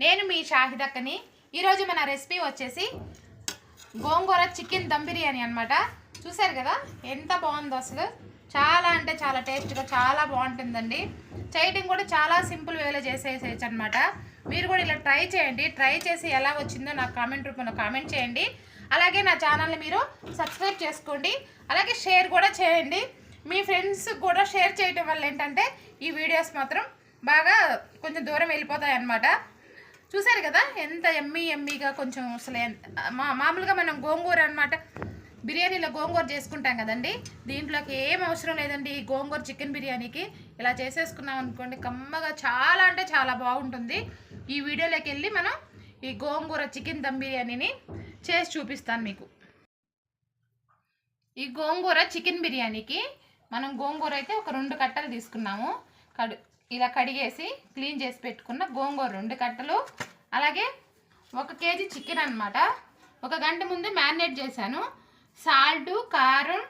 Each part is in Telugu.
నేను మీ షాహిదక్కని ఈరోజు మన రెసిపీ వచ్చేసి గోంగూర చికెన్ దమ్ బిర్యానీ అనమాట చూసారు కదా? ఎంత బాగుందో అసలు. చాలా అంటే చాలా టేస్ట్గా చాలా బాగుంటుందండి. చేయటం కూడా చాలా సింపుల్ వేలో చేసేసేయచ్చు అనమాట మీరు కూడా ఇలా ట్రై చేయండి. ట్రై చేసి ఎలా వచ్చిందో నాకు కామెంట్ రూపంలో కామెంట్ చేయండి. అలాగే నా ఛానల్ని మీరు సబ్స్క్రైబ్ చేసుకోండి. అలాగే షేర్ కూడా చేయండి. మీ ఫ్రెండ్స్ కూడా షేర్ చేయటం వల్ల ఏంటంటే ఈ వీడియోస్ మాత్రం బాగా కొంచెం దూరం వెళ్ళిపోతాయి అన్నమాట చూసారు కదా? ఎంత ఎమ్మీ ఎమ్మీగా కొంచెం అసలు మా మామూలుగా మనం గోంగూర అన్నమాట బిర్యానీలో గోంగూర చేసుకుంటాం కదండి. దీంట్లోకి ఏం అవసరం లేదండి ఈ గోంగూర చికెన్ బిర్యానీకి. ఇలా చేసేసుకున్నాం అనుకోండి కమ్మగా చాలా అంటే చాలా బాగుంటుంది. ఈ వీడియోలోకి వెళ్ళి మనం ఈ గోంగూర చికెన్ దమ్ బిర్యానీని చేసి చూపిస్తాను మీకు. ఈ గోంగూర చికెన్ బిర్యానీకి మనం గోంగూర అయితే ఒక రెండు కట్టలు తీసుకున్నాము. కడు ఇలా కడిగేసి క్లీన్ చేసి పెట్టుకున్న గోంగూర రెండు కట్టలు అలాగే ఒక కేజీ చికెన్ అన్నమాట. ఒక గంట ముందు మ్యారినేట్ చేశాను. సాల్ట్ కారం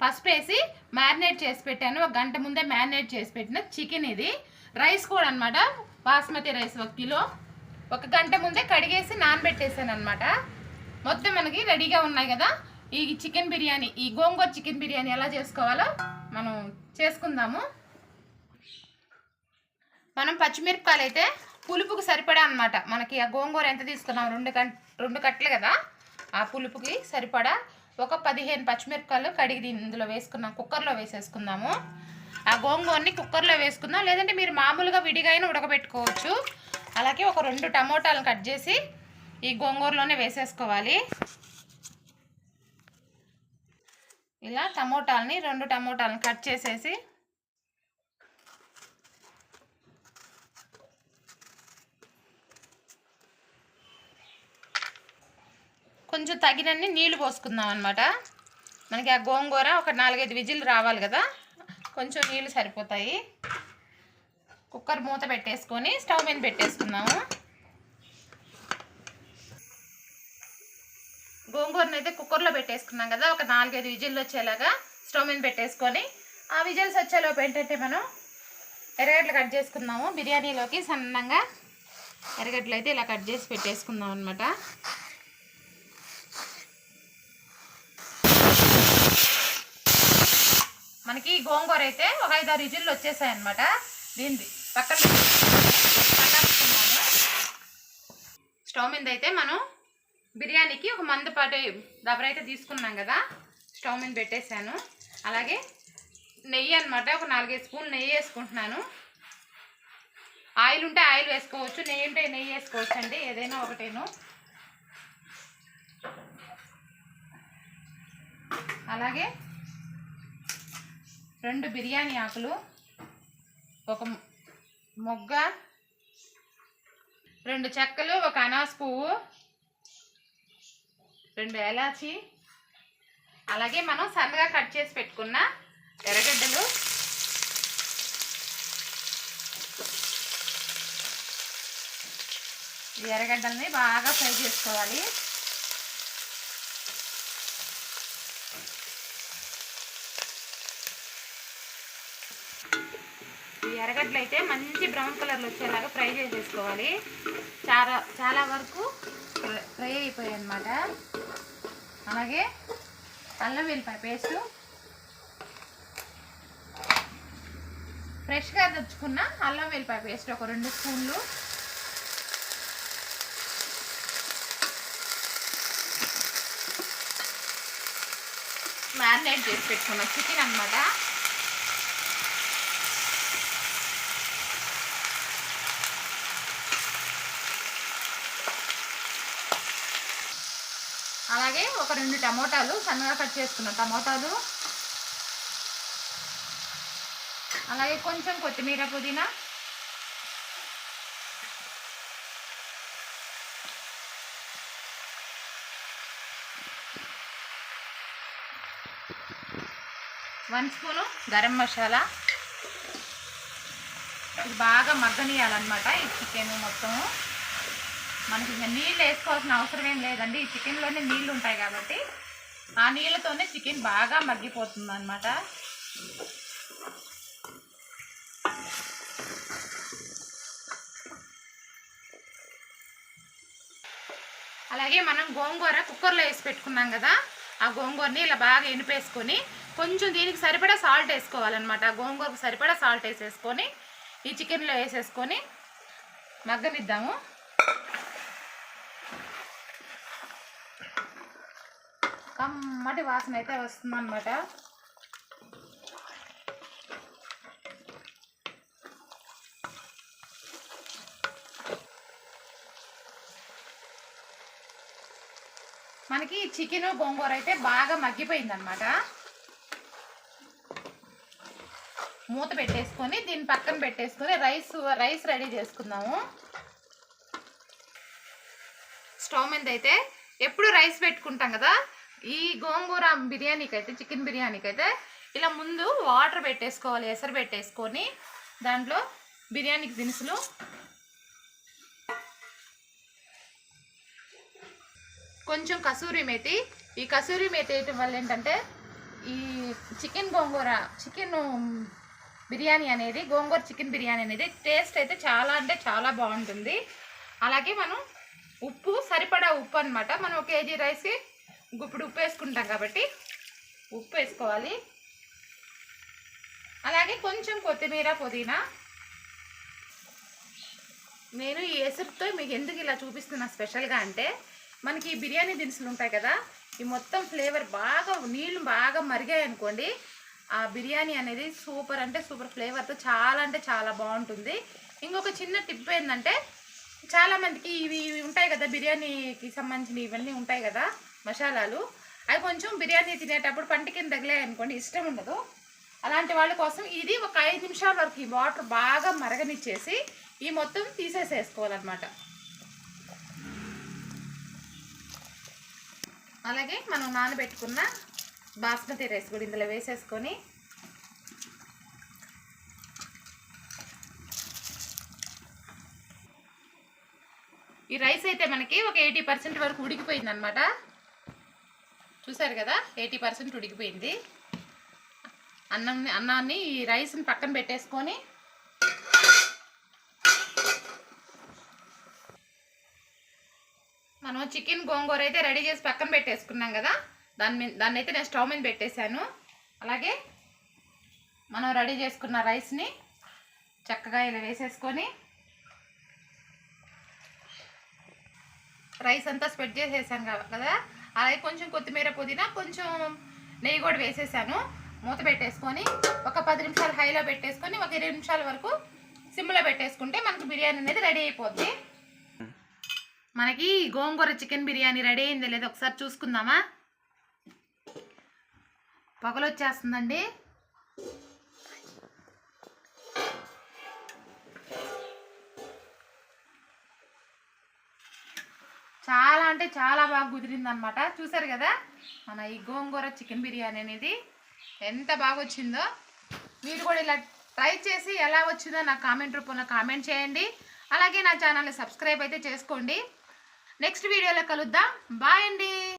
పసుపు వేసి మ్యారినేట్ చేసి పెట్టాను. ఒక గంట ముందే మ్యారినేట్ చేసి పెట్టిన చికెన్ ఇది. రైస్ కూడా అనమాట బాస్మతి రైస్ ఒక కిలో. ఒక గంట ముందే కడిగేసి నానబెట్టేసాను అనమాట మొత్తం మనకి రెడీగా ఉన్నాయి కదా. ఈ చికెన్ బిర్యానీ ఈ గోంగూర చికెన్ బిర్యానీ ఎలా చేసుకోవాలో మనం చేసుకుందాము. మనం పచ్చిమిరపకాయలు అయితే పులుపుకి సరిపడా అనమాట మనకి ఆ గోంగూర ఎంత తీసుకున్నాం? రెండు గంట రెండు కట్టలు కదా? ఆ పులుపుకి సరిపడా ఒక పదిహేను పచ్చిమిరపకాయలు కడిగి ఇందులో వేసుకున్నాం. కుక్కర్లో వేసేసుకుందాము. ఆ గోంగూరని కుక్కర్లో వేసుకుందాం. లేదంటే మీరు మామూలుగా విడిగా అయినా ఉడకబెట్టుకోవచ్చు. అలాగే ఒక రెండు టమోటాలను కట్ చేసి ఈ గోంగూరలోనే వేసేసుకోవాలి. ఇలా టమోటాలని రెండు టమోటాలను కట్ చేసేసి కొంచెం తగినన్ని నీళ్ళు పోసుకుందాం అనమాట మనకి ఆ గోంగూర ఒక నాలుగైదు విజిల్ రావాలి కదా. కొంచెం నీళ్ళు సరిపోతాయి. కుక్కర్ మూత పెట్టేసుకొని స్టవ్ మీద పెట్టేసుకుందాము. గోంగూరను అయితే కుక్కర్లో పెట్టేసుకున్నాం కదా ఒక నాలుగైదు విజిల్లు వచ్చేలాగా స్టవ్ మీద పెట్టేసుకొని ఆ విజిల్స్ వచ్చేలోపు ఏంటంటే మనం ఎర్రగడ్డలు కట్ చేసుకుందాము. బిర్యానీలోకి సన్నంగా ఎర్రగడ్డలు అయితే ఇలా కట్ చేసి పెట్టేసుకుందాం అనమాట మనకి ఈ గోంగూర అయితే ఒక ఐదు ఆరు విజిల్లు వచ్చేసాయి అనమాట దీనిది పక్కన స్టవ్ మీద అయితే మనం బిర్యానీకి ఒక మందపాటి దబరైతే తీసుకున్నాం కదా. స్టవ్ మీద పెట్టేశాను. అలాగే నెయ్యి అనమాట ఒక నాలుగైదు స్పూన్లు నెయ్యి వేసుకుంటున్నాను. ఆయిల్ ఉంటే ఆయిల్ వేసుకోవచ్చు నెయ్యి ఉంటే నెయ్యి వేసుకోవచ్చు అండి ఏదైనా ఒకటేను. అలాగే రెండు బిర్యానీ ఆకులు ఒక మొగ్గ రెండు చెక్కలు ఒక అనాస పువ్వు రెండు ఏలాచి అలాగే మనం సన్నగా కట్ చేసి పెట్టుకున్న ఎర్రగడ్డలు. ఈ ఎర్రగడ్డల్ని బాగా ఫ్రై చేసుకోవాలి. ఈ ఎర్రగడ్డలు అయితే మంచి బ్రౌన్ కలర్లో వచ్చేలాగా ఫ్రై చేసేసుకోవాలి. చాలా చాలా వరకు ఫ్రై అయిపోయాయి అనమాట అలాగే అల్లం వెల్లిపాయ పేస్ట్. ఫ్రెష్గా తెచ్చుకున్న అల్లం వెల్లిపాయ పేస్ట్ ఒక రెండు స్పూన్లు. మ్యారినేట్ చేసి పెట్టుకున్న చికెన్ అన్నమాట. అలాగే ఒక రెండు టమోటాలు సన్నగా కట్ చేసుకున్న టమోటాలు. అలాగే కొంచెం కొత్తిమీర పుదీనా. One spoon garam masala. ఇది బాగా మగ్గనియాలన్నమాట ఈ చికెన్ మొత్తము. మనకి ఇంకా నీళ్ళు వేసుకోవాల్సిన అవసరం ఏం లేదండి. ఈ చికెన్లోనే నీళ్ళు ఉంటాయి కాబట్టి ఆ నీళ్ళతోనే చికెన్ బాగా మగ్గిపోతుంది అనమాట అలాగే మనం గోంగూర కుక్కర్లో వేసి పెట్టుకున్నాం కదా ఆ గోంగూరని ఇలా బాగా ఎనిపేసుకొని కొంచెం దీనికి సరిపడా సాల్ట్ వేసుకోవాలన్నమాట. గోంగూరకు సరిపడా సాల్ట్ వేసేసుకొని ఈ చికెన్లో వేసేసుకొని మగ్గనిద్దాము. కమ్మటి వాసన అయితే వస్తుందన్నమాట. మనకి చికెన్ గోంగూర అయితే బాగా మగ్గిపోయిందనమాట మూత పెట్టేసుకొని దీన్ని పక్కన పెట్టేసుకొని రైస్ రైస్ రెడీ చేసుకుందాము. స్టవ్ మీద అయితే ఎప్పుడు రైస్ పెట్టుకుంటాం కదా ఈ గోంగూర బిర్యానీకి అయితే చికెన్ బిర్యానీకి అయితే ఇలా ముందు వాటర్ పెట్టేసుకోవాలి ఎసరు పెట్టేసుకొని దాంట్లో బిర్యానీకి దినుసులు. కొంచెం కసూరి మేతి. ఈ కసూరి మేతి వేయటం వల్ల ఏంటంటే ఈ చికెన్ గోంగూర చికెన్ బిర్యానీ అనేది గోంగూర చికెన్ బిర్యానీ అనేది టేస్ట్ అయితే చాలా అంటే చాలా బాగుంటుంది. అలాగే మనం ఉప్పు సరిపడా ఉప్పు అనమాట మనం ఒక కేజీ రైస్కి ఇప్పుడు ఉప్పు వేసుకుంటాం కాబట్టి ఉప్పు వేసుకోవాలి. అలాగే కొంచెం కొత్తిమీర పుదీనా. నేను ఈ ఎసురుతో మీకు ఎందుకు ఇలా చూపిస్తున్నా స్పెషల్గా అంటే మనకి ఈ బిర్యానీ దినుసులు ఉంటాయి కదా ఈ మొత్తం ఫ్లేవర్ బాగా నీళ్ళు బాగా మరిగాయి అనుకోండి ఆ బిర్యానీ అనేది సూపర్ అంటే సూపర్ ఫ్లేవర్తో చాలా అంటే చాలా బాగుంటుంది. ఇంకొక చిన్న టిప్ ఏంటంటే చాలామందికి ఇవి ఇవి ఉంటాయి కదా బిర్యానీకి సంబంధించిన ఇవన్నీ ఉంటాయి కదా మసాలాలు. అవి కొంచెం బిర్యానీ తినేటప్పుడు పంట కింద తగిలాయనుకోండి ఇష్టం ఉండదు. అలాంటి వాళ్ళ కోసం ఇది ఒక ఐదు నిమిషాల వరకు ఈ వాటర్ బాగా మరగనిచ్చేసి ఈ మొత్తం తీసేసేసుకోవాలన్నమాట. అలాగే మనం నానబెట్టుకున్న బాస్మతి రైస్ కూడా ఇందులో వేసేసుకొని ఈ రైస్ అయితే మనకి ఒక ఎయిటీ పర్సెంట్ వరకు ఉడికిపోయింది అనమాట చూసారు కదా? ఎయిటీ పర్సెంట్ ఉడికిపోయింది. అన్నం అన్నాన్ని ఈ రైస్ని పక్కన పెట్టేసుకొని మనం చికెన్ గోంగూర అయితే రెడీ చేసి పక్కన పెట్టేసుకున్నాం కదా? దాని మీద దాన్ని అయితే నేను స్టవ్ మీద పెట్టేశాను. అలాగే మనం రెడీ చేసుకున్న రైస్ని చక్కగా ఇలా వేసేసుకొని రైస్ అంతా స్ప్రెడ్ చేసేసాను కదా? అలాగే కొంచెం కొత్తిమీర పుదీనా కొంచెం నెయ్యి కూడా వేసేసాను. మూత పెట్టేసుకొని ఒక పది నిమిషాలు హైలో పెట్టేసుకొని ఒక ఇరవై నిమిషాల వరకు సిమ్లో పెట్టేసుకుంటే మనకు బిర్యానీ అనేది రెడీ అయిపోద్ది. మనకి గోంగూర చికెన్ బిర్యానీ రెడీ అయిందో. లేదో ఒకసారి చూసుకుందామా? పొగలొచ్చేస్తుందండి. అంటే చాలా బాగా కుదిరింది అనమాట చూసారు కదా? మన ఈ గోంగూర చికెన్ బిర్యానీ అనేది ఎంత బాగా వచ్చిందో. మీరు కూడా ఇలా ట్రై చేసి ఎలా వచ్చిందో నా కామెంట్ రూపంలో కామెంట్ చేయండి. అలాగే నా ఛానల్ని సబ్స్క్రైబ్ అయితే చేసుకోండి. నెక్స్ట్ వీడియోలో కలుద్దాం. బాయ్ అండి.